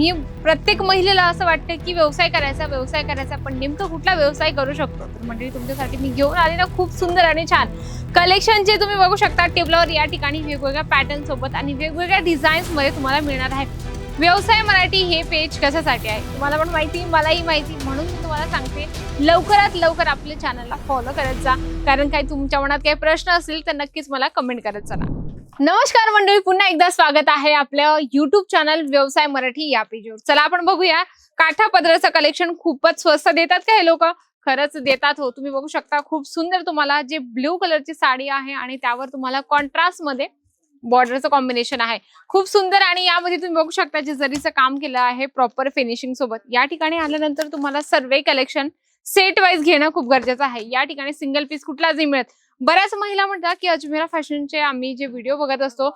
मी प्रत्येक महिलेला असं वाटतं की व्यवसाय करायचा व्यवसाय करायचा पण नेमकं कुठला व्यवसाय करू शकतो? तर मंडळी तुमच्यासाठी मी घेऊन आले ना खूप सुंदर आणि छान. कलेक्शन जे तुम्ही बघू शकता टेबलावर या ठिकाणी वेगवेगळ्या पॅटर्न सोबत आणि वेगवेगळ्या डिझाईन्समध्ये तुम्हाला मिळणार आहे व्यवसाय मराठी हे पेज कशासाठी आहे? तुम्हाला पण माहिती मलाही माहिती. म्हणून मी तुम्हाला सांगते लवकरात लवकर आपल्या चॅनलला फॉलो करत जा. कारण काही तुमच्या मनात काही प्रश्न असतील तर नक्कीच मला कमेंट करत चला. नमस्कार मंडळी पुन्हा एकदा स्वागत आहे आपल्या युट्यूब चॅनल व्यवसाय मराठी या पेजवर चला आपण बघूया. काठा पदराचं कलेक्शन खूपच स्वस्त देतात का हे लोक? खरंच देतात हो. तुम्ही बघू शकता खूप सुंदर तुम्हाला जे ब्ल्यू कलरची साडी आहे आणि त्यावर तुम्हाला कॉन्ट्रास्टमध्ये बॉर्डरचं कॉम्बिनेशन आहे. खूप सुंदर आणि यामध्ये तुम्ही बघू शकता जे जरीचं काम केलं आहे प्रॉपर फिनिशिंग सोबत या ठिकाणी आल्यानंतर तुम्हाला सर्वे कलेक्शन सेट वाईज घेणं खूप गरजेचं आहे. या ठिकाणी सिंगल पीस कुठलाच नाही मिळत बऱ्याच महिला म्हणतात की अजमेरा फॅशनचे आम्ही जे व्हिडिओ बघत असतो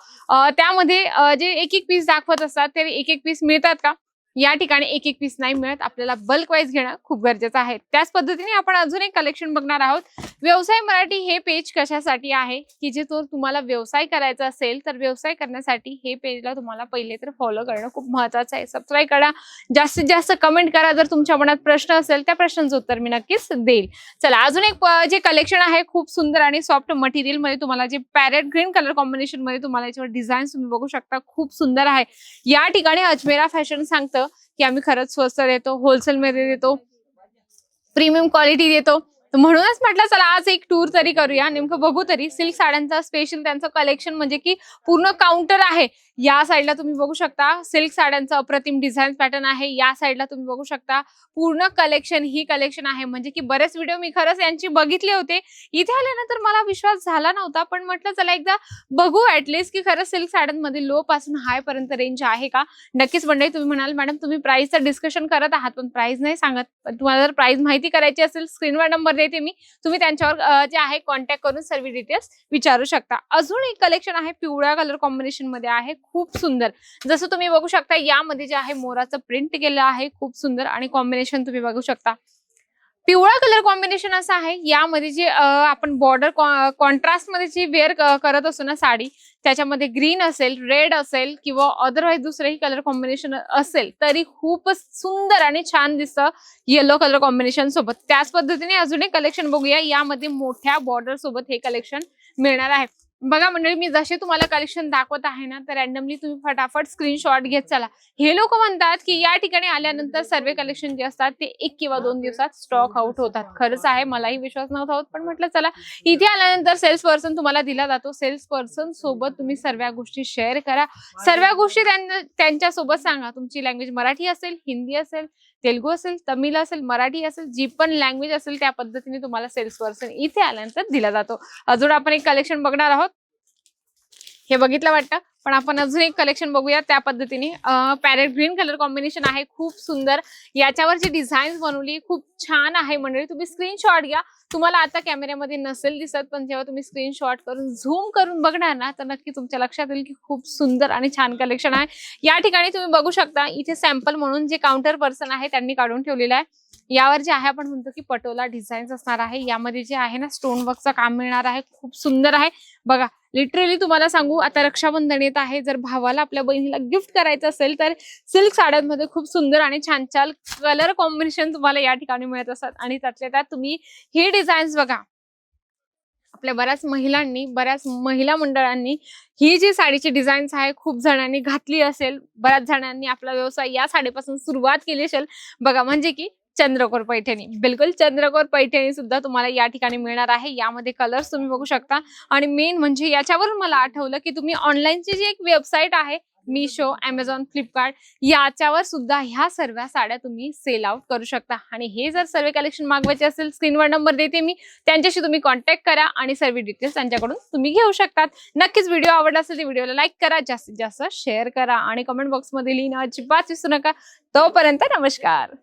त्यामध्ये जे एक एक पीस दाखवत असतात ते एक एक पीस मिळतात का? या ठिकाणी एक एक पीस नाही मिळत. आपल्याला बल्क वाईज घेणं खूप गरजेचं आहे. त्याच पद्धतीने आपण अजून एक कलेक्शन बघणार आहोत. व्यवसाय मराठी हे पेज कशासाठी आहे? की जे तो तुम्हाला व्यवसाय करायचा असेल तर व्यवसाय करण्यासाठी हे पेजला तुम्हाला पहिले तर फॉलो करणं खूप महत्वाचं आहे. सबस्क्राईब करा. जास्तीत जास्त कमेंट करा. जर तुमच्या मनात प्रश्न असेल त्या प्रश्नांचं उत्तर मी नक्कीच देईल. चला अजून एक जे कलेक्शन आहे खूप सुंदर आणि सॉफ्ट मटेरियलमध्ये तुम्हाला जे पॅरेट ग्रीन कलर कॉम्बिनेशनमध्ये तुम्हाला याच्यावर डिझाईन तुम्ही बघू शकता. खूप सुंदर आहे. या ठिकाणी अजमेरा फॅशन सांगतं की आम्ही खरंच स्वस्त देतो होलसेल मध्ये देतो प्रीमियम क्वालिटी देतो. तर म्हणूनच म्हटलं चला आज एक टूर तरी करूया नेमकं बघू तरी. सिल्क साड्यांचा स्पेशल त्यांचं कलेक्शन म्हणजे की पूर्ण काउंटर आहे. या साईडला तुम्ही बघू शकता सिल्क साड्यांचं अप्रतिम डिझाईन पॅटर्न आहे. या साईडला तुम्ही बघू शकता पूर्ण कलेक्शन ही कलेक्शन आहे. म्हणजे की बरेच व्हिडिओ मी खरंच यांची बघितले होते. इथे आल्यानंतर मला विश्वास झाला नव्हता पण म्हटलं चला एकदा बघू ऍटलिस्ट की खरंच सिल्क साड्यांमध्ये लो पासून हाय पर्यंत रेंज आहे का? नक्कीच मंडळी तुम्ही म्हणाल मॅडम तुम्ही प्राइसचं डिस्कशन करत आहात पण प्राइस नाही सांगत. पण तुम्हाला जर प्राइस माहिती करायची असेल स्क्रीनवर नंबर देते मी. तुम्ही त्यांच्यावर जे आहे कॉन्टॅक्ट करून सर्व डिटेल्स विचारू शकता. अजून एक कलेक्शन आहे पिवळ्या कलर कॉम्बिनेशनमध्ये आहे. खूप सुंदर. जसं तुम्ही बघू शकता यामध्ये जे आहे मोराचं प्रिंट केलं आहे. खूप सुंदर आणि कॉम्बिनेशन तुम्ही बघू शकता. पिवळा कलर कॉम्बिनेशन असं आहे. यामध्ये जे आपण बॉर्डर कॉन्ट्रास्टमध्ये जी वेअर करत असतो ना साडी त्याच्यामध्ये ग्रीन असेल रेड असेल किंवा अदरवाईज दुसरेही कलर कॉम्बिनेशन असेल तरी खूपच सुंदर आणि छान दिसतं येलो कलर कॉम्बिनेशन सोबत. त्याच पद्धतीने अजून एक कलेक्शन बघूया. यामध्ये मोठ्या बॉर्डर सोबत हे कलेक्शन मिळणार आहे. बघा मंडळी मी जसे तुम्हाला कलेक्शन दाखवत आहे ना तर रॅन्डमली तुम्ही फटाफट स्क्रीनशॉट घेत चला. हे लोक म्हणतात की या ठिकाणी आल्यानंतर सर्व कलेक्शन जे असतात ते एक किंवा दोन दिवसात स्टॉक आउट होतात. खरंच आहे मलाही विश्वास नव्हता होत पण म्हटलं चला इथे आल्यानंतर सेल्स पर्सन तुम्हाला दिला जातो. सेल्स पर्सन सोबत तुम्ही सर्व गोष्टी शेअर करा. सर्व गोष्टी त्यांना त्यांच्यासोबत सांगा. तुमची लँग्वेज मराठी असेल हिंदी असेल तेलुगू असेल तमिळ असेल मराठी असेल जी पण लँग्वेज असेल त्या पद्धतीने तुम्हाला सेल्स पर्सन इथे आल्यानंतर दिला जातो. अजून आपण एक कलेक्शन बघणार आहोत. हे बघितलं वाटतं? पण आपण अजून एक कलेक्शन बघूया त्या पद्धतीने. पॅरेट ग्रीन कलर कॉम्बिनेशन आहे खूप सुंदर. याच्यावर जी डिझाईन बनवली खूप छान आहे मंडळी. तुम्ही स्क्रीनशॉट घ्या. तुम्हाला आता कॅमेऱ्यामध्ये नसेल दिसत पण जेव्हा तुम्ही स्क्रीनशॉट करून झूम करून बघणार ना तर नक्की तुमच्या लक्षात येईल की खूप सुंदर आणि छान कलेक्शन आहे. या ठिकाणी तुम्ही बघू शकता इथे सॅम्पल म्हणून जे काउंटर पर्सन आहे त्यांनी काढून ठेवलेलं आहे. यावर जे आहे आपण म्हणतो की पटोला डिझाईन्स असणार आहे. यामध्ये जे आहे ना स्टोन वर्कचं काम मिळणार आहे. खूप सुंदर आहे. बघा लिटरली तुम्हाला सांगू आता रक्षाबंधन येत आहे. जर भावाला आपल्या बहिणीला गिफ्ट करायचं असेल तर सिल्क साड्यांमध्ये खूप सुंदर आणि छान छान कलर कॉम्बिनेशन तुम्हाला या ठिकाणी मिळत असतात. आणि त्यातल्या त्यात तुम्ही हे डिझाईन्स बघा. आपल्या बऱ्याच महिलांनी बऱ्याच महिला मंडळांनी ही जी साडीची डिझाईन्स आहे खूप जणांनी घातली असेल. बऱ्याच जणांनी आपला व्यवसाय या साडीपासून सुरुवात केली असेल. बघा म्हणजे की चंद्रकोर पैठणी. बिलकुल चंद्रकोर पैठणी सुद्धा तुम्हाला या ठिकाणी मिळणार आहे. यामध्ये कलर्स तुम्ही बघू शकता. आणि मेन म्हणजे याच्यावरून मला आठवलं की तुम्ही ऑनलाईनची जी एक वेबसाईट आहे मिशो अमेझॉन फ्लिपकार्ट याच्यावर सुद्धा ह्या सर्व साड्या तुम्ही सेल आउट करू शकता. आणि हे जर सर्व कलेक्शन मागवायचे असेल स्क्रीनवर नंबर देते मी. त्यांच्याशी तुम्ही कॉन्टॅक्ट करा आणि सर्व डिटेल्स त्यांच्याकडून तुम्ही घेऊ शकतात. नक्कीच व्हिडिओ आवडला असेल तर व्हिडिओला लाईक करा. जास्तीत जास्त शेअर करा. आणि कमेंट बॉक्समध्ये लिहिणं अजिबात विसरू नका. तोपर्यंत नमस्कार.